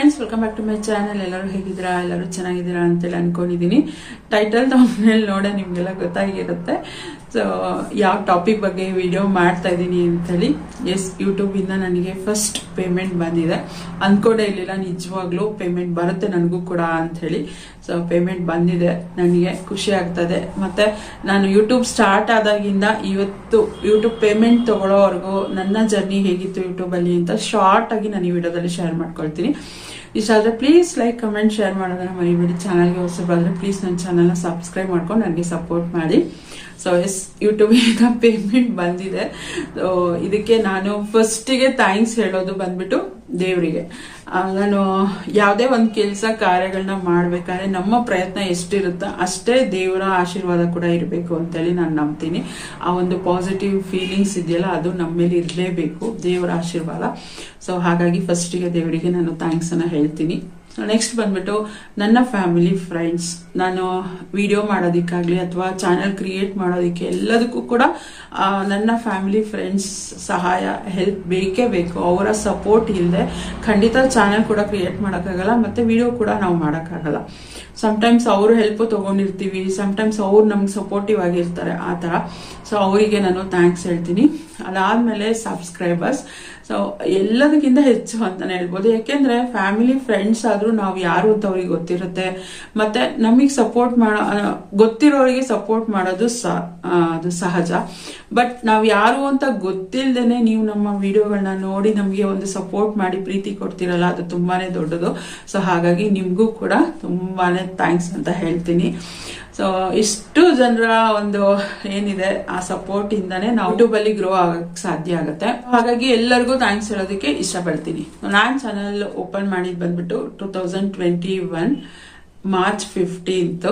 Friends welcome back to my channel ಎಲ್ಲರೂ ಹೇಗಿದ್ದೀರಾ? ಎಲ್ಲರೂ ಚೆನ್ನಾಗಿದ್ದೀರಾ ಅಂತೇಳಿ ಅನ್ಕೊಂಡಿದ್ದೀನಿ. ಟೈಟಲ್ ಮೇಲೆ ನೋಡೇ ನಿಮಗೆಲ್ಲ ಗೊತ್ತಾಗಿರುತ್ತೆ. ಸೊ ಯಾವ ಟಾಪಿಕ್ ಬಗ್ಗೆ ವಿಡಿಯೋ ಮಾಡ್ತಾ ಇದ್ದೀನಿ ಅಂತೇಳಿ ಎಸ್ ಯೂಟ್ಯೂಬಿಂದ ನನಗೆ ಫಸ್ಟ್ ಪೇಮೆಂಟ್ ಬಂದಿದೆ. ಅಂದ್ಕೊಂಡೇ ಇರಲಿಲ್ಲ, ನಿಜವಾಗ್ಲೂ ಪೇಮೆಂಟ್ ಬರುತ್ತೆ ನನಗೂ ಕೂಡ ಅಂಥೇಳಿ ಸೊ ಪೇಮೆಂಟ್ ಬಂದಿದೆ, ನನಗೆ ಖುಷಿ ಆಗ್ತದೆ. ಮತ್ತೆ ನಾನು ಯೂಟ್ಯೂಬ್ ಸ್ಟಾರ್ಟ್ ಆದಾಗಿಂದ ಇವತ್ತು ಯೂಟ್ಯೂಬ್ ಪೇಮೆಂಟ್ ತಗೊಳ್ಳೋವರೆಗೂ ನನ್ನ ಜರ್ನಿ ಹೇಗಿತ್ತು ಯೂಟ್ಯೂಬಲ್ಲಿ ಅಂತ ಶಾರ್ಟ್ ಆಗಿ ನಾನು ಈ ವಿಡಿಯೋದಲ್ಲಿ ಶೇರ್ ಮಾಡ್ಕೊಳ್ತೀನಿ. ಇಷ್ಟ ಪ್ಲೀಸ್ ಲೈಕ್ ಕಮೆಂಟ್ ಶೇರ್ ಮಾಡೋದನ್ನ ಮರಿಬೇಡಿ. ಚಾನಲ್ಗೆ ಹೊಸಬಾದ್ರೆ ಪ್ಲೀಸ್ ನನ್ನ ಚಾನಲ್ನ ಸಬ್ಸ್ಕ್ರೈಬ್ ಮಾಡ್ಕೊಂಡು ನನಗೆ ಸಪೋರ್ಟ್ ಮಾಡಿ. ಸೊ ಎಸ್ ಯೂಟ್ಯೂಬಿಂದ ಪೇಮೆಂಟ್ ಬಂದಿದೆ. ಸೊ ಇದಕ್ಕೆ ನಾನು ಫಸ್ಟಿಗೆ ಥ್ಯಾಂಕ್ಸ್ ಹೇಳೋದು ಬಂದ್ಬಿಟ್ಟು ದೇವರಿಗೆ. ನಾನು ಯಾವುದೇ ಒಂದು ಕೆಲಸ ಕಾರ್ಯಗಳನ್ನ ಮಾಡಬೇಕಾದ್ರೆ ನಮ್ಮ ಪ್ರಯತ್ನ ಎಷ್ಟಿರುತ್ತೋ ಅಷ್ಟೇ ದೇವರ ಆಶೀರ್ವಾದ ಕೂಡ ಇರಬೇಕು ಅಂತೇಳಿ ನಾನು ನಂಬ್ತೀನಿ. ಆ ಒಂದು ಪಾಸಿಟಿವ್ ಫೀಲಿಂಗ್ಸ್ ಇದೆಯಲ್ಲ, ಅದು ನಮ್ಮ ಮೇಲೆ ಇರಲೇಬೇಕು ದೇವರ ಆಶೀರ್ವಾದ. ಸೊ ಹಾಗಾಗಿ ಫಸ್ಟಿಗೆ ದೇವರಿಗೆ ನಾನು ಥ್ಯಾಂಕ್ಸನ್ನು ಅನ್ನ ಹೇಳ್ತೀನಿ ನೆಕ್ಸ್ಟ್ ಬಂದ್ಬಿಟ್ಟು ನನ್ನ ಫ್ಯಾಮಿಲಿ ಫ್ರೆಂಡ್ಸ್ ನಾನು ವಿಡಿಯೋ ಮಾಡೋದಕ್ಕಾಗಲಿ ಅಥವಾ ಚಾನೆಲ್ ಕ್ರಿಯೇಟ್ ಮಾಡೋದಕ್ಕೆ ಎಲ್ಲದಕ್ಕೂ ಕೂಡ ನನ್ನ ಫ್ಯಾಮಿಲಿ ಫ್ರೆಂಡ್ಸ್ ಸಹಾಯ ಹೆಲ್ಪ್ ಬೇಕೇ ಬೇಕು. ಅವರ ಸಪೋರ್ಟ್ ಇಲ್ಲದೆ ಖಂಡಿತ ಚಾನೆಲ್ ಕೂಡ ಕ್ರಿಯೇಟ್ ಮಾಡೋಕ್ಕಾಗಲ್ಲ, ಮತ್ತೆ ವಿಡಿಯೋ ಕೂಡ ನಾವು ಮಾಡೋಕ್ಕಾಗಲ್ಲ. ಸಮ್ಟೈಮ್ಸ್ ಅವರು ಹೆಲ್ಪ್ ತಗೊಂಡಿರ್ತೀವಿ ಸಮ್ಟೈಮ್ಸ್ ಅವ್ರು ನಮ್ಗೆ ಸಪೋರ್ಟಿವ್ ಆಗಿರ್ತಾರೆ, ಆ ಥರ. ಸೊ ಅವರಿಗೆ ನಾನು ಥ್ಯಾಂಕ್ಸ್ ಹೇಳ್ತೀನಿ. ಅದಾದಮೇಲೆ ಸಬ್ಸ್ಕ್ರೈಬರ್ಸ್ ಸೊ ಎಲ್ಲದಕ್ಕಿಂತ ಹೆಚ್ಚು ಅಂತಾನೆ ಹೇಳ್ಬೋದು. ಯಾಕೆಂದ್ರೆ ಫ್ಯಾಮಿಲಿ ಫ್ರೆಂಡ್ಸ್ ಆದ್ರೂ ನಾವು ಯಾರು ಅಂತ ಅವ್ರಿಗೆ ಗೊತ್ತಿರುತ್ತೆ. ಮತ್ತೆ ನಮಗೆ ಸಪೋರ್ಟ್ ಮಾಡೋ ಗೊತ್ತಿರೋರಿಗೆ ಸಪೋರ್ಟ್ ಮಾಡೋದು ಸ ಅದು ಸಹಜ. ಬಟ್ ನಾವು ಯಾರು ಅಂತ ಗೊತ್ತಿಲ್ದೇನೆ ನೀವು ನಮ್ಮ ವಿಡಿಯೋಗಳನ್ನ ನೋಡಿ ನಮಗೆ ಒಂದು ಸಪೋರ್ಟ್ ಮಾಡಿ ಪ್ರೀತಿ ಕೊಡ್ತಿರಲ್ಲ, ಅದು ತುಂಬಾನೇ ದೊಡ್ಡದು. ಸೊ ಹಾಗಾಗಿ ನಿಮಗೂ ಕೂಡ ತುಂಬಾನೇ ಥ್ಯಾಂಕ್ಸ್ ಅಂತ ಹೇಳ್ತೀನಿ. ಸೊ ಇಷ್ಟು ಜನರ ಒಂದು ಏನಿದೆ, ಆ ಸಪೋರ್ಟ್ ಇಂದಾನೆ ನಾವು ಯೂಟ್ಯೂಬ್ ಅಲ್ಲಿ ಗ್ರೋ ಆಗಕ್ ಸಾಧ್ಯ ಆಗುತ್ತೆ. ಹಾಗಾಗಿ ಎಲ್ಲರಿಗೂ ಥ್ಯಾಂಕ್ಸ್ ಹೇಳೋದಕ್ಕೆ ಇಷ್ಟಪಡ್ತೀನಿ. ನಾನು ಚಾನಲ್ ಓಪನ್ ಮಾಡಿದ್ ಬಂದ್ಬಿಟ್ಟು two thousand twenty one March fifteenth.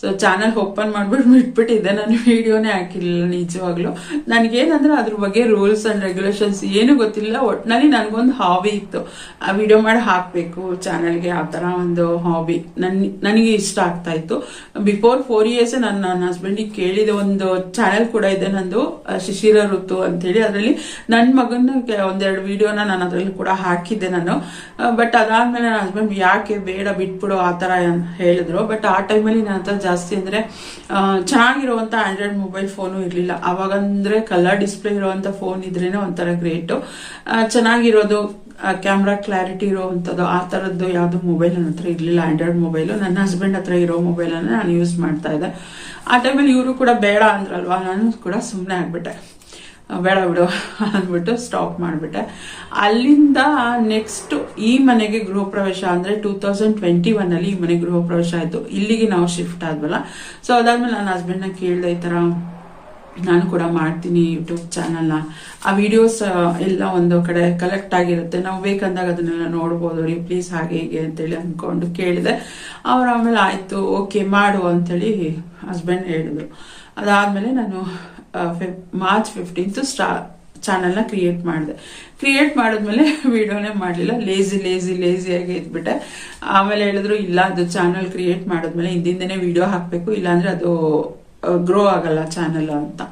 So channel open ಮಾಡ್ಬಿಟ್ಟು ಬಿಟ್ಬಿಟ್ಟಿದ್ದೆ. ನಾನು ವಿಡಿಯೋನೇ ಹಾಕಿರ್ಲಿಲ್ಲ ನಿಜವಾಗ್ಲೂ. ನನಗೇನಂದ್ರೆ ಅದ್ರ ಬಗ್ಗೆ ರೂಲ್ಸ್ ಆ್ಯಂಡ್ ರೆಗ್ಯುಲೇಷನ್ಸ್ ಏನು ಗೊತ್ತಿಲ್ಲ. ಒಟ್ಟಿನಲ್ಲಿ ನನಗೊಂದು ಹಾಬಿ ಇತ್ತು. ಆ ವಿಡಿಯೋ ಮಾಡಿ ಹಾಕಬೇಕು ಚಾನಲ್ಗೆ ಆ ಥರ ಒಂದು ಹಾಬಿ ನನ್ನ ನನಗೆ ಇಷ್ಟ ಆಗ್ತಾ ಇತ್ತು. ಬಿಫೋರ್ ಫೋರ್ ಇಯರ್ಸ್ ನಾನು ನನ್ನ ಹಸ್ಬೆಂಡಿಗೆ ಕೇಳಿದ ಒಂದು ಚಾನೆಲ್ ಕೂಡ ಇದೆ ನಂದು ಶಿಶಿರ ಋತು ಅಂತೇಳಿ ಅದರಲ್ಲಿ ನನ್ನ ಮಗನ ಒಂದೆರಡು ವಿಡಿಯೋನ ನಾನು ಅದರಲ್ಲಿ ಕೂಡ ಹಾಕಿದ್ದೆ ನಾನು. ಬಟ್ ಅದಾದ್ಮೇಲೆ ನನ್ನ ಹಸ್ಬೆಂಡ್ ಯಾಕೆ ಬೇಡ ಬಿಟ್ಬಿಡು ಆ ಏನ್ ಹೇಳಿದ್ರು. ಬಟ್ ಆ ಟೈಮಲ್ಲಿ ನನ್ನ ಹತ್ರ ಜಾಸ್ತಿ ಅಂದ್ರೆ ಚೆನ್ನಾಗಿರುವಂತ ಆಂಡ್ರಾಯ್ಡ್ ಮೊಬೈಲ್ ಫೋನು ಇರ್ಲಿಲ್ಲ. ಅವಾಗಂದ್ರೆ ಕಲರ್ ಡಿಸ್ಪ್ಲೇ ಇರುವಂತ ಫೋನ್ ಇದ್ರೇನೆ ಒಂಥರ ಗ್ರೇಟು ಚೆನ್ನಾಗಿರೋದು ಕ್ಯಾಮ್ರಾ ಕ್ಲಾರಿಟಿ ಇರುವಂತದ್ದು ಆ ಥರದ್ದು ಯಾವುದು ಮೊಬೈಲ್ ನನ್ನ ಹತ್ರ ಇರಲಿಲ್ಲ. ಆಂಡ್ರಾಯ್ಡ್ ಮೊಬೈಲು ನನ್ನ ಹಸ್ಬೆಂಡ್ ಹತ್ರ ಇರೋ ಮೊಬೈಲನ್ನು ನಾನು ಯೂಸ್ ಮಾಡ್ತಾ ಇದ್ದೆ. ಆ ಟೈಮಲ್ಲಿ ಇವರು ಕೂಡ ಬೇಡ ಅಂದ್ರಲ್ವಾ? ನಾನು ಕೂಡ ಸುಮ್ಮನೆ ಆಗ್ಬಿಟ್ಟೆ. ಬೇಡ ಬಿಡು ಅಂದ್ಬಿಟ್ಟು ಸ್ಟಾಪ್ ಮಾಡಿಬಿಟ್ಟೆ. ಅಲ್ಲಿಂದ ನೆಕ್ಸ್ಟ್ ಈ ಮನೆಗೆ ಗೃಹ ಪ್ರವೇಶ ಅಂದ್ರೆ ಟೂ ತೌಸಂಡ್ ಟ್ವೆಂಟಿ ಒನ್ ಅಲ್ಲಿ ಈ ಮನೆ ಗೃಹ ಪ್ರವೇಶ ಆಯ್ತು. ಇಲ್ಲಿಗೆ ನಾವು ಶಿಫ್ಟ್ ಆದ್ವಲ್ಲ. ಸೊ ಅದಾದ್ಮೇಲೆ ನನ್ನ ಹಸ್ಬೆಂಡ್ನ ಕೇಳಿದೆ ಈ ಥರ ನಾನು ಕೂಡ ಮಾಡ್ತೀನಿ ಯೂಟ್ಯೂಬ್ ಚಾನಲ್ನ ಆ ವಿಡಿಯೋಸ್ ಎಲ್ಲ ಒಂದು ಕಡೆ ಕಲೆಕ್ಟ್ ಆಗಿರುತ್ತೆ. ನಾವು ಬೇಕಂದಾಗ ಅದನ್ನೆಲ್ಲ ನೋಡ್ಬೋದು. ರೀ ಪ್ಲೀಸ್ ಹಾಗೆ ಹೀಗೆ ಅಂತೇಳಿ ಅಂದ್ಕೊಂಡು ಕೇಳಿದೆ. ಅವ್ರು ಆಮೇಲೆ ಆಯ್ತು ಓಕೆ ಮಾಡು ಅಂತೇಳಿ ಹಸ್ಬೆಂಡ್ ಹೇಳಿದ್ರು. ಅದಾದಮೇಲೆ ನಾನು ಮಾರ್ಚ್ ಫಿಫ್ಟೀನ್ತ್ ಸ್ಟಾ ಚಾನಲ್ನ ಕ್ರಿಯೇಟ್ ಮಾಡಿದೆ. ಕ್ರಿಯೇಟ್ ಮಾಡಿದ್ಮೇಲೆ ವಿಡಿಯೋನೇ ಮಾಡಲಿಲ್ಲ. ಲೇಜಿ ಲೇಜಿ ಲೇಜಿಯಾಗಿ ಇದ್ಬಿಟ್ಟೆ. ಆಮೇಲೆ ಹೇಳಿದ್ರು, ಇಲ್ಲ, ಅದು ಚಾನಲ್ ಕ್ರಿಯೇಟ್ ಮಾಡಿದ್ಮೇಲೆ ಹಿಂದಿಂದನೇ ವಿಡಿಯೋ ಹಾಕಬೇಕು. ಇಲ್ಲಾಂದ್ರೆ ಅದು ಗ್ರೋ ಆಗಲ್ಲ ಚಾನಲ್ ಅಂತ.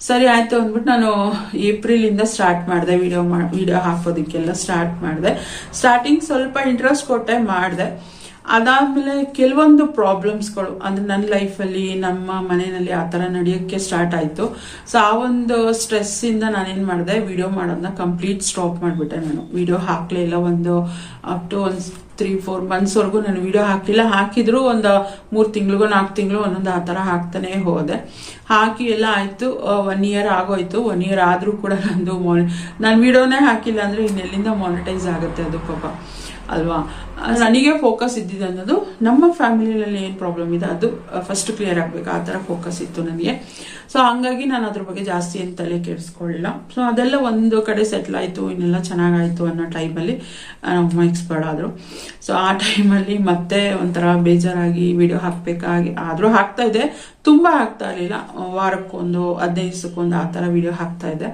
ಸರಿ, ಆಯಿತು ಅಂದ್ಬಿಟ್ಟು ನಾನು ಏಪ್ರಿಲಿಂದ ಸ್ಟಾರ್ಟ್ ಮಾಡಿದೆ ವಿಡಿಯೋ ವಿಡಿಯೋ ಹಾಕೋದಕ್ಕೆಲ್ಲ ಸ್ಟಾರ್ಟ್ ಮಾಡಿದೆ. ಸ್ಟಾರ್ಟಿಂಗ್ ಸ್ವಲ್ಪ ಇಂಟ್ರೆಸ್ಟ್ ಕೊಟ್ಟೆ ಮಾಡಿದೆ. ಅದಾದ್ಮೇಲೆ ಕೆಲವೊಂದು ಪ್ರಾಬ್ಲಮ್ಸ್ಗಳು ಅಂದ್ರೆ ನನ್ನ ಲೈಫಲ್ಲಿ ನಮ್ಮ ಮನೆಯಲ್ಲಿ ಆ ಥರ ನಡೆಯೋಕ್ಕೆ ಸ್ಟಾರ್ಟ್ ಆಯಿತು. ಸೊ ಆ ಒಂದು ಸ್ಟ್ರೆಸ್ ಇಂದ ನಾನೇನು ಮಾಡಿದೆ ವಿಡಿಯೋ ಮಾಡೋದನ್ನ ಕಂಪ್ಲೀಟ್ ಸ್ಟಾಪ್ ಮಾಡಿಬಿಟ್ಟೆ ನಾನು. ವಿಡಿಯೋ ಹಾಕ್ಲೇ ಇಲ್ಲ, ಒಂದು ಅಪ್ ಟು ಒಂದು ತ್ರೀ ಫೋರ್ ಮಂತ್ಸ್ವರೆಗೂ ನಾನು ವಿಡಿಯೋ ಹಾಕಿಲ್ಲ ಹಾಕಿದ್ರು ಒಂದು ಮೂರು ತಿಂಗಳಿಗೂ, ನಾಲ್ಕು ತಿಂಗಳು ಒಂದೊಂದು ಆ ಥರ ಹಾಕ್ತಾನೆ ಹೋದೆ. ಹಾಕಿ ಎಲ್ಲ ಆಯಿತು. ಒನ್ ಇಯರ್ ಆಗೋಯ್ತು. ಒನ್ ಇಯರ್ ಆದರೂ ಕೂಡ ನಂದು ನಾನು ವಿಡಿಯೋನೇ ಹಾಕಿಲ್ಲ ಅಂದರೆ ಇನ್ನೆಲ್ಲಿಂದ ಮಾನಿಟೈಸ್ ಆಗುತ್ತೆ ಅದು ಪಾಪ. ಅಲ್ವಾ? ನನಗೆ ಫೋಕಸ್ ಇದ್ದಿದ್ದು ಅನ್ನೋದು ನಮ್ಮ ಫ್ಯಾಮಿಲಿಯಲ್ಲಿ ಏನು ಪ್ರಾಬ್ಲಮ್ ಇದೆ, ಅದು ಫಸ್ಟ್ ಕ್ಲಿಯರ್ ಆಗಬೇಕು, ಆ ಥರ ಫೋಕಸ್ ಇತ್ತು ನನಗೆ. ಸೊ ಹಂಗಾಗಿ ನಾನು ಅದ್ರ ಬಗ್ಗೆ ಜಾಸ್ತಿ ಏನು ತಲೆ ಕೆಡಿಸ್ಕೊಳ್ಳಿಲ್ಲ ಸೊ ಅದೆಲ್ಲ ಒಂದು ಕಡೆ ಸೆಟ್ಲ್ ಆಯಿತು, ಇನ್ನೆಲ್ಲ ಚೆನ್ನಾಗಾಯಿತು ಅನ್ನೋ ಟೈಮಲ್ಲಿ ನಮ್ಮ ಎಕ್ಸ್ಪರ್ಟ್ ಆದರು. ಸೊ ಆ ಟೈಮಲ್ಲಿ ಮತ್ತೆ ಒಂಥರ ಬೇಜಾರಾಗಿ ವಿಡಿಯೋ ಹಾಕಬೇಕಾಗಿ, ಆದರೂ ಹಾಕ್ತಾ ಇದೆ ತುಂಬ ಆಗ್ತಾ ಇರಲಿಲ್ಲ. ವಾರಕ್ಕೊಂದು ಹದಿನೈದು ದಿವಸಕ್ಕೊಂದು ಆ ಥರ ವಿಡಿಯೋ ಹಾಕ್ತಾ ಇದ್ದೆ.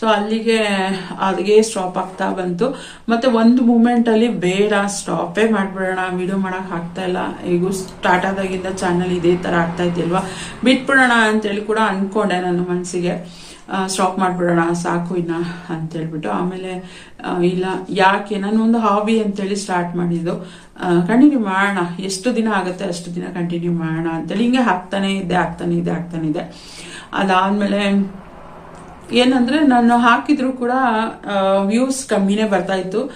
ಸೊ ಅಲ್ಲಿಗೆ ಅದಿಗೆ ಸ್ಟಾಪ್ ಆಗ್ತಾ ಬಂತು. ಮತ್ತೆ ಒಂದು ಮೂಮೆಂಟ್ ಅಲ್ಲಿ ಬೇಡ ಸ್ಟಾಪೇ ಮಾಡ್ಬಿಡೋಣ ವಿಡಿಯೋ ಮಾಡೋಕೆ ಆಗ್ತಾ ಇಲ್ಲ. ಹೇಗೂ ಸ್ಟಾರ್ಟ್ ಆದಾಗಿಂದ ಚಾನಲ್ ಇದೇ ತರ ಆಗ್ತಾ ಇದೆಯಲ್ವಾ? ಬಿಟ್ಬಿಡೋಣ ಅಂತೇಳಿ ಕೂಡ ಅನ್ಕೊಂಡೆ ನನ್ನ ಮನಸ್ಸಿಗೆ ಸ್ಟಾಪ್ ಮಾಡಿಬಿಡೋಣ, ಸಾಕು ಇನ್ನ ಅಂತ ಹೇಳ್ಬಿಟ್ಟು. ಆಮೇಲೆ ಇಲ್ಲ, ಯಾಕೆ? ನಾನು ಒಂದು ಹಾಬಿ ಅಂತೇಳಿ ಸ್ಟಾರ್ಟ್ ಮಾಡಿದ್ದು. ಕಂಟಿನ್ಯೂ ಮಾಡೋಣ. ಎಷ್ಟು ದಿನ ಆಗುತ್ತೆ ಅಷ್ಟು ದಿನ ಕಂಟಿನ್ಯೂ ಮಾಡೋಣ ಅಂತೇಳಿ. ಹಿಂಗೆ ಹಾಕ್ತಾನೆ ಇದೆ ಹಾಕ್ತಾನೆ ಇದೆ ಹಾಕ್ತಾನೆ ಇದೆ. ಅದಾದ್ಮೇಲೆ, ಏನಂದ್ರೆ, ನಾನು ಹಾಕಿದ್ರು ಕೂಡ ವ್ಯೂಸ್ ಕಮ್ಮಿನೇ ಬರ್ತಾ ಇತ್ತು.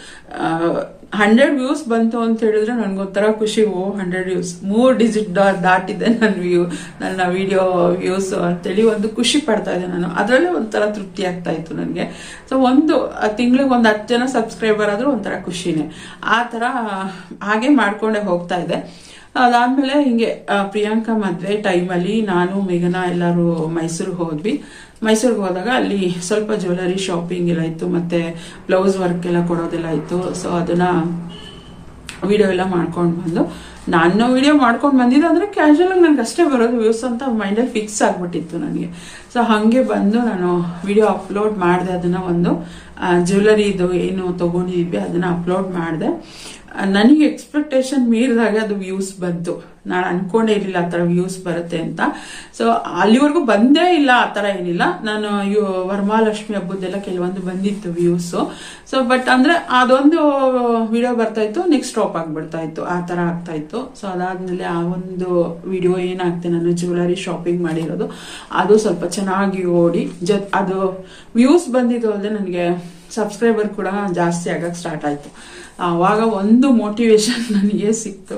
ಹಂಡ್ರೆಡ್ ವ್ಯೂಸ್ ಬಂತು ಅಂತ ಹೇಳಿದ್ರೆ ನನ್ಗೊಂಥರ ಖುಷಿ, ಓ, ಹಂಡ್ರೆಡ್ ವ್ಯೂಸ್. ಮೂರ್ ಡಿಜಿಟ್ ದಾಟಿದೆ ನನ್ನ ವ್ಯೂ, ನನ್ನ ವಿಡಿಯೋ ವ್ಯೂಸ್ ಅಂತೇಳಿ ಒಂದು ಖುಷಿ ಪಡ್ತಾ ಇದ್ದೆ ನಾನು. ಅದರಲ್ಲೇ ಒಂಥರ ತೃಪ್ತಿ ಆಗ್ತಾ ಇತ್ತು ನನಗೆ. ಸೊ ಒಂದು ತಿಂಗಳಿಗೆ ಒಂದು ಹತ್ತು ಜನ ಸಬ್ಸ್ಕ್ರೈಬರ್ ಆದ್ರೂ ಒಂಥರ ಖುಷಿನೇ. ಆ ಥರ ಹಾಗೆ ಮಾಡ್ಕೊಂಡೇ ಹೋಗ್ತಾ ಇದೆ ಅದಾದ್ಮೇಲೆ ಹಿಂಗೆ ಪ್ರಿಯಾಂಕಾ ಮದ್ವೆ ಟೈಮಲ್ಲಿ ನಾನು, ಮೇಘನಾ ಎಲ್ಲರೂ ಮೈಸೂರಿಗೆ ಹೋದ್ವಿ. ಮೈಸೂರಿಗೆ ಹೋದಾಗ ಅಲ್ಲಿ ಸ್ವಲ್ಪ ಜ್ಯುವೆಲರಿ ಶಾಪಿಂಗ್ ಎಲ್ಲ ಇತ್ತು, ಮತ್ತೆ ಬ್ಲೌಸ್ ವರ್ಕ್ ಎಲ್ಲ ಕೊಡೋದೆಲ್ಲ ಇತ್ತು. ಸೊ ಅದನ್ನ ವಿಡಿಯೋ ಎಲ್ಲ ಮಾಡ್ಕೊಂಡು ಬಂದು ನಾನು ವಿಡಿಯೋ ಮಾಡ್ಕೊಂಡು ಬಂದಿದ್ದೆ ಅಂದರೆ ಕ್ಯಾಶುವಲ್ ಆಗಿ ನನಗೆ ಅಷ್ಟೇ ಬರೋದು ವ್ಯೂಸ್ ಅಂತ ಮೈಂಡಲ್ಲಿ ಫಿಕ್ಸ್ ಆಗಿಬಿಟ್ಟಿತ್ತು ನನಗೆ. ಸೊ ಹಾಗೆ ಬಂದು ನಾನು ವಿಡಿಯೋ ಅಪ್ಲೋಡ್ ಮಾಡಿದೆ ಅದನ್ನು ಒಂದು ಜ್ಯುವೆಲರಿದು ಏನು ತೊಗೊಂಡಿದ್ವಿ, ಅದನ್ನು ಅಪ್ಲೋಡ್ ಮಾಡಿದೆ. ನನಗೆ ಎಕ್ಸ್ಪೆಕ್ಟೇಷನ್ ಮೀರಿದಾಗ ಅದು ವ್ಯೂಸ್ ಬಂತು. ನಾನು ಅನ್ಕೊಂಡೇ ಇರಲಿಲ್ಲ ಆ ಥರ ವ್ಯೂಸ್ ಬರುತ್ತೆ ಅಂತ. ಸೊ ಅಲ್ಲಿವರೆಗೂ ಬಂದೇ ಇಲ್ಲ ಆ ಥರ ಏನಿಲ್ಲ. ನಾನು ಯು ವರಮಹಾಲಕ್ಷ್ಮಿ ಹಬ್ಬದ್ದೆಲ್ಲ ಕೆಲವೊಂದು ಬಂದಿತ್ತು ವ್ಯೂಸು ಸೊ ಬಟ್ ಅಂದರೆ ಅದೊಂದು ವಿಡಿಯೋ ಬರ್ತಾಯಿತ್ತು ನೆಕ್ಸ್ಟ್ ಸ್ಟಾಪ್ ಆಗಿಬಿಡ್ತಾಯಿತ್ತು ಆ ಥರ ಆಗ್ತಾ ಇತ್ತು ಸೊ ಅದಾದ್ಮೇಲೆ ಆ ಒಂದು ವಿಡಿಯೋ ಏನಾಗ್ತೆ ನಾನು ಜ್ಯುವೆಲರಿ ಶಾಪಿಂಗ್ ಮಾಡಿರೋದು, ಅದು ಸ್ವಲ್ಪ ಚೆನ್ನಾಗಿ ಓಡಿ ಜ ಅದು ವ್ಯೂಸ್ ಬಂದಿದ್ದು ಅಲ್ಲದೆ ನನಗೆ ಸಬ್ಸ್ಕ್ರೈಬರ್ ಕೂಡ ಜಾಸ್ತಿ ಆಗಕ್ಕೆ ಸ್ಟಾರ್ಟ್ ಆಯಿತು. ಆವಾಗ ಒಂದು ಮೋಟಿವೇಶನ್ ನನಗೆ ಸಿಕ್ತು.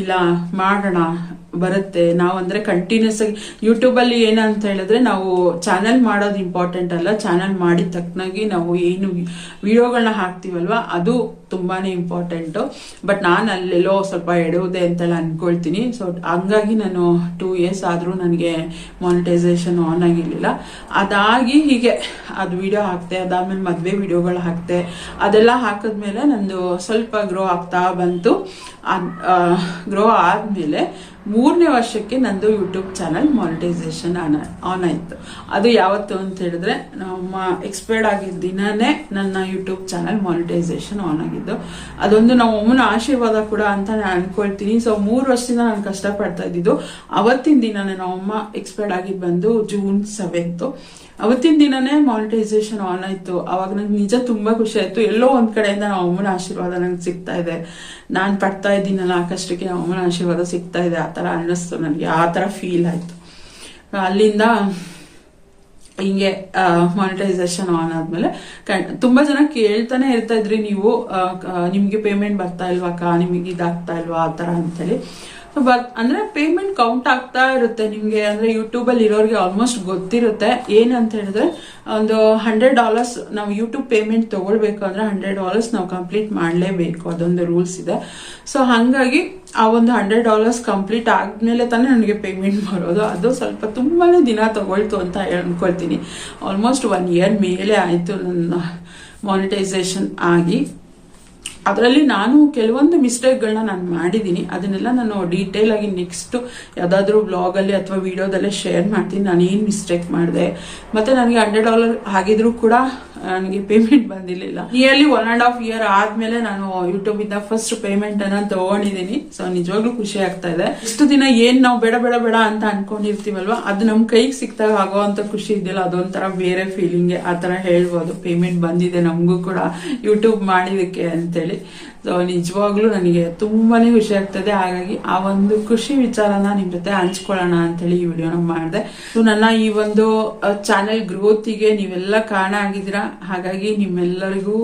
ಇಲ್ಲ, ಮಾಡೋಣ, ಬರುತ್ತೆ. ನಾವು ಅಂದ್ರೆ ಕಂಟಿನ್ಯೂಸ್ ಆಗಿ ಯೂಟ್ಯೂಬಲ್ಲಿ ಏನಂತ ಹೇಳಿದ್ರೆ ನಾವು ಚಾನಲ್ ಮಾಡೋದು ಇಂಪಾರ್ಟೆಂಟ್ ಅಲ್ಲ. ಚಾನಲ್ ಮಾಡಿದ ತಕ್ಕನಾಗಿ ನಾವು ಏನು ವಿಡಿಯೋಗಳನ್ನ ಹಾಕ್ತೀವಲ್ವ, ಅದು ತುಂಬಾನೇ ಇಂಪಾರ್ಟೆಂಟು ಬಟ್ ನಾನು ಅಲ್ಲೆಲ್ಲೋ ಸ್ವಲ್ಪ ಎಡುವುದೇ ಅಂತೆಲ್ಲ ಅಂದ್ಕೊಳ್ತೀನಿ ಸೊ ಹಂಗಾಗಿ ನಾನು ಟೂ ಇಯರ್ಸ್ ಆದರೂ ನನಗೆ ಮಾನಿಟೈಸೇಷನ್ ಆನ್ ಆಗಿರಲಿಲ್ಲ. ಅದಾಗಿ ಹೀಗೆ ಅದು ವಿಡಿಯೋ ಹಾಕ್ತೆ, ಅದಾದ್ಮೇಲೆ ಮದುವೆ ವಿಡಿಯೋಗಳು ಹಾಕ್ತೆ, ಅದೆಲ್ಲ ಹಾಕಿದ್ಮೇಲೆ ನಂದು ಸ್ವಲ್ಪ ಗ್ರೋ ಆಗ್ತಾ ಬಂತು. ಗ್ರೋ ಆದ್ಮೇಲೆ ಮೂರನೇ ವರ್ಷಕ್ಕೆ ನಂದು YouTube channel monetisation on on ಆಯಿತು. ಅದು ಯಾವತ್ತು ಅಂತ ಹೇಳಿದ್ರೆ, ನಮ್ಮ ಎಕ್ಸ್ಪೈರ್ಡ್ ಆಗಿದ್ದ ದಿನನೇ ನನ್ನ ಯೂಟ್ಯೂಬ್ ಚಾನಲ್ ಮಾನಿಟೈಸೇಷನ್ ಆನ್ ಆಗಿದ್ದು. ಅದೊಂದು ನಮ್ಮ ಅಮ್ಮನ ಆಶೀರ್ವಾದ ಕೂಡ ಅಂತ ನಾನು ಅನ್ಕೊಳ್ತೀನಿ. ಸೊ ಮೂರು ವರ್ಷದಿಂದ ನಾನು ಕಷ್ಟಪಡ್ತಾ ಇದ್ದಿದ್ದು, ಅವತ್ತಿನ ದಿನನೇ ನಮ್ಮಮ್ಮ ಎಕ್ಸ್ಪೈರ್ಡ್ ಆಗಿದ್ದು ಬಂದು ಜೂನ್ ಸೆವೆಂತು ಅವತ್ತಿನ ದಿನನೇ ಮಾನಿಟೈಸೇಷನ್ ಆನ್ ಆಯ್ತು. ಅವಾಗ ನಂಗೆ ನಿಜ ತುಂಬಾ ಖುಷಿ ಆಯ್ತು. ಎಲ್ಲೋ ಒಂದ್ ಕಡೆಯಿಂದ ನಾವು ಅಮ್ಮನ ಆಶೀರ್ವಾದ ನಂಗೆ ಸಿಗ್ತಾ ಇದೆ. ನಾನ್ ಪಡ್ತಾ ಇದ್ದೀನಲ್ಲ ಆ ಕಷ್ಟಕ್ಕೆ ಅಮ್ಮನ ಆಶೀರ್ವಾದ ಸಿಗ್ತಾ ಇದೆ. ಆ ತರ ಅನ್ನಿಸ್ತು ನನಗೆ ಆ ಫೀಲ್ ಆಯ್ತು. ಅಲ್ಲಿಂದ ಹಿಂಗೆ ಮಾನಿಟೈಸೇಷನ್ ಆನ್ ಆದ್ಮೇಲೆ ತುಂಬಾ ಜನ ಕೇಳ್ತಾನೆ ಇರ್ತಾ ಇದ್ರಿ ನೀವು ನಿಮಗೆ ಪೇಮೆಂಟ್ ಬರ್ತಾ ಇಲ್ವಾ ಅಕ್ಕ ನಿಮಗೆ ಇದಾಗ್ತಾ ಇಲ್ವಾ, ಆ ಥರ ಅಂತೇಳಿ. ಬರ್ ಅಂದ್ರೆ ಪೇಮೆಂಟ್ ಕೌಂಟ್ ಆಗ್ತಾ ಇರುತ್ತೆ ನಿಮ್ಗೆ. ಅಂದ್ರೆ ಯೂಟ್ಯೂಬ್ ಅಲ್ಲಿ ಇರೋರಿಗೆ ಆಲ್ಮೋಸ್ಟ್ ಗೊತ್ತಿರುತ್ತೆ. ಏನಂತ ಹೇಳಿದ್ರೆ, ಒಂದು ಹಂಡ್ರೆಡ್ ಡಾಲರ್ಸ್ ನಾವು ಯೂಟ್ಯೂಬ್ ಪೇಮೆಂಟ್ ತಗೊಳ್ಬೇಕು ಅಂದ್ರೆ ಹಂಡ್ರೆಡ್ ಡಾಲರ್ಸ್ ನಾವು ಕಂಪ್ಲೀಟ್ ಮಾಡಲೇಬೇಕು. ಅದೊಂದು ರೂಲ್ಸ್ ಇದೆ. ಸೊ ಹಂಗಾಗಿ ಆ ಒಂದು ಹಂಡ್ರೆಡ್ ಡಾಲರ್ಸ್ ಕಂಪ್ಲೀಟ್ ಆದ್ಮೇಲೆ ತಾನೇ ನನಗೆ ಪೇಮೆಂಟ್ ಬರೋದು. ಅದು ಸ್ವಲ್ಪ ತುಂಬಾನೇ ದಿನ ತಗೊಳ್ತು ಅಂತ ಅನ್ಕೊಳ್ತೀನಿ. ಆಲ್ಮೋಸ್ಟ್ ಒನ್ ಇಯರ್ ಮೇಲೆ ಆಯಿತು ನನ್ನ ಮಾನಿಟೈಸೇಷನ್ ಆಗಿ. ಅದರಲ್ಲಿ ನಾನು ಕೆಲವೊಂದು ಮಿಸ್ಟೇಕ್ಗಳನ್ನ ನಾನು ಮಾಡಿದ್ದೀನಿ ಅದನ್ನೆಲ್ಲ ನಾನು ಡೀಟೇಲ್ ಆಗಿ ನೆಕ್ಸ್ಟ್ ಯಾವುದಾದ್ರೂ ಬ್ಲಾಗಲ್ಲಿ ಅಥವಾ ವಿಡಿಯೋದಲ್ಲೇ ಶೇರ್ ಮಾಡ್ತೀನಿ. ನಾನು ಏನು ಮಿಸ್ಟೇಕ್ ಮಾಡಿದೆ. ಮತ್ತೆ ನನಗೆ ಹಂಡ್ರೆಡ್ ಡಾಲರ್ ಆಗಿದ್ರು ಕೂಡ ನನಗೆ ಪೇಮೆಂಟ್ ಬಂದಿರಲಿಲ್ಲ. Nearly one and half year ಆದ್ಮೇಲೆ ನಾನು ಯೂಟ್ಯೂಬ್ ಇಂದ ಫಸ್ಟ್ ಪೇಮೆಂಟ್ ಅನ್ನ ತಗೊಂಡಿದ್ದೀನಿ. ಸೊ ನಿಜವಾಗ್ಲೂ ಖುಷಿ ಆಗ್ತಾ ಇದೆ. ಇಷ್ಟು ದಿನ ಏನ್ ನಾವು ಬೇಡ ಬೇಡ ಬೇಡ ಅಂತ ಅನ್ಕೊಂಡಿರ್ತೀವಲ್ವಾ? ಅದು ನಮ್ ಕೈಗೆ ಸಿಕ್ತಾಗ ಆಗೋಂತ ಖುಷಿ ಇದೆಯಲ್ಲ ಅದೊಂಥರ ಬೇರೆ ಫೀಲಿಂಗ್ ಆ ತರ ಹೇಳ್ಬೋದು. ಪೇಮೆಂಟ್ ಬಂದಿದೆ ನಮಗೂ ಕೂಡ ಯೂಟ್ಯೂಬ್ ಮಾಡಿದಕ್ಕೆ ಅಂತೇಳಿ. ಸೊ ನಿಜವಾಗ್ಲೂ ನನಗೆ ತುಂಬಾನೇ ಖುಷಿ ಆಗ್ತದೆ. ಹಾಗಾಗಿ ಆ ಒಂದು ಖುಷಿ ವಿಚಾರನ ನಿಮ್ ಜೊತೆ ಹಂಚ್ಕೊಳ್ಳೋಣ ಅಂತೇಳಿ ಈ ವಿಡಿಯೋನ ಮಾಡಿದೆ. ಸೊ ನನ್ನ ಈ ಒಂದು ಚಾನೆಲ್ ಗ್ರೋತಿಗೆ ನೀವೆಲ್ಲ ಕಾರಣ ಆಗಿದ್ದೀರಾ? ಹಾಗಾಗಿ ನಿಮ್ಮೆಲ್ಲರಿಗೂ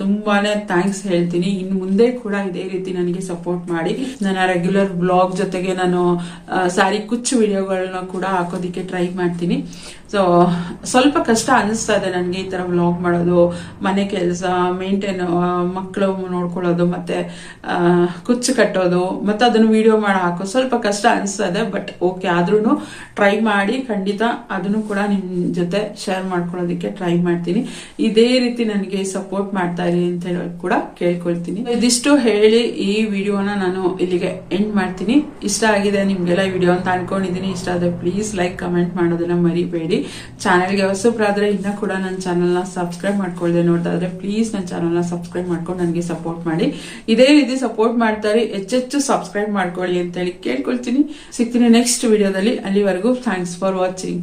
ತುಂಬಾನೇ ಥ್ಯಾಂಕ್ಸ್ ಹೇಳ್ತೀನಿ. ಇನ್ನು ಮುಂದೆ ಕೂಡ ಇದೇ ರೀತಿ ನನಗೆ ಸಪೋರ್ಟ್ ಮಾಡಿ. ನನ್ನ ರೆಗ್ಯುಲರ್ ಬ್ಲಾಗ್ ಜೊತೆಗೆ ನಾನು ಸಾರಿ ಕುಚ್ಚು ವಿಡಿಯೋಗಳನ್ನ ಕೂಡ ಹಾಕೋದಿಕ್ಕೆ ಟ್ರೈ ಮಾಡ್ತೀನಿ. ಸೊ ಸ್ವಲ್ಪ ಕಷ್ಟ ಅನಿಸ್ತಾ ಇದೆ ನನಗೆ ಈ ಥರ ವ್ಲಾಗ್ ಮಾಡೋದು, ಮನೆ ಕೆಲಸ ಮೇಂಟೈನ್ ಮಕ್ಕಳು ನೋಡ್ಕೊಳ್ಳೋದು ಮತ್ತು ಕುಚ್ಚು ಕಟ್ಟೋದು, ಮತ್ತು ಅದನ್ನು ವಿಡಿಯೋ ಮಾಡಿ ಹಾಕೋ ಸ್ವಲ್ಪ ಕಷ್ಟ ಅನಿಸ್ತಾ ಇದೆ ಬಟ್ ಓಕೆ ಆದ್ರೂ ಟ್ರೈ ಮಾಡಿ ಖಂಡಿತ ಅದನ್ನು ಕೂಡ ನಿಮ್ಮ ಜೊತೆ ಶೇರ್ ಮಾಡ್ಕೊಳ್ಳೋದಕ್ಕೆ ಟ್ರೈ ಮಾಡ್ತೀನಿ. ಇದೇ ರೀತಿ ನನಗೆ ಸಪೋರ್ಟ್ ಮಾಡ್ತಾ ಇರಿ ಅಂತ ಹೇಳಿ ಕೂಡ ಕೇಳ್ಕೊಳ್ತೀನಿ. ಇದಿಷ್ಟು ಹೇಳಿ ಈ ವಿಡಿಯೋನ ನಾನು ಇಲ್ಲಿಗೆ ಎಂಡ್ ಮಾಡ್ತೀನಿ. ಇಷ್ಟ ಆಗಿದೆ ನಿಮಗೆಲ್ಲ ವಿಡಿಯೋ ಅಂತ ಅನ್ಕೊಂಡಿದ್ದೀನಿ. ಇಷ್ಟ ಆದರೆ ಪ್ಲೀಸ್ ಲೈಕ್ ಕಮೆಂಟ್ ಮಾಡೋದನ್ನ ಮರಿಬೇಡಿ. ಚಾನೆಲ್ಗೆ ಹೊಸಬ್ರಾದ್ರೆ ಇನ್ನೂ ಕೂಡ ನನ್ನ ಚಾನಲ್ನ ಸಬ್ಸ್ಕ್ರೈಬ್ ಮಾಡ್ಕೊಳ್ಳದೆ ನೋಡ್ತಾ ಇದ್ರೆ ಪ್ಲೀಸ್ ನನ್ನ ಚಾನಲ್ನ ಸಬ್ಸ್ಕ್ರೈಬ್ ಮಾಡ್ಕೊಂಡು ನನಗೆ ಸಪೋರ್ಟ್ ಮಾಡಿ. ಇದೇ ರೀತಿ ಸಪೋರ್ಟ್ ಮಾಡ್ತಾರೆ, ಹೆಚ್ಚೆಚ್ಚು ಸಬ್ಸ್ಕ್ರೈಬ್ ಮಾಡ್ಕೊಳ್ಳಿ ಅಂತ ಹೇಳಿ ಕೇಳ್ಕೊಳ್ತೀನಿ. ಸಿಗ್ತೀನಿ ನೆಕ್ಸ್ಟ್ ವಿಡಿಯೋದಲ್ಲಿ ಅಲ್ಲಿವರೆಗೂ ಥ್ಯಾಂಕ್ಸ್ ಫಾರ್ ವಾಚಿಂಗ್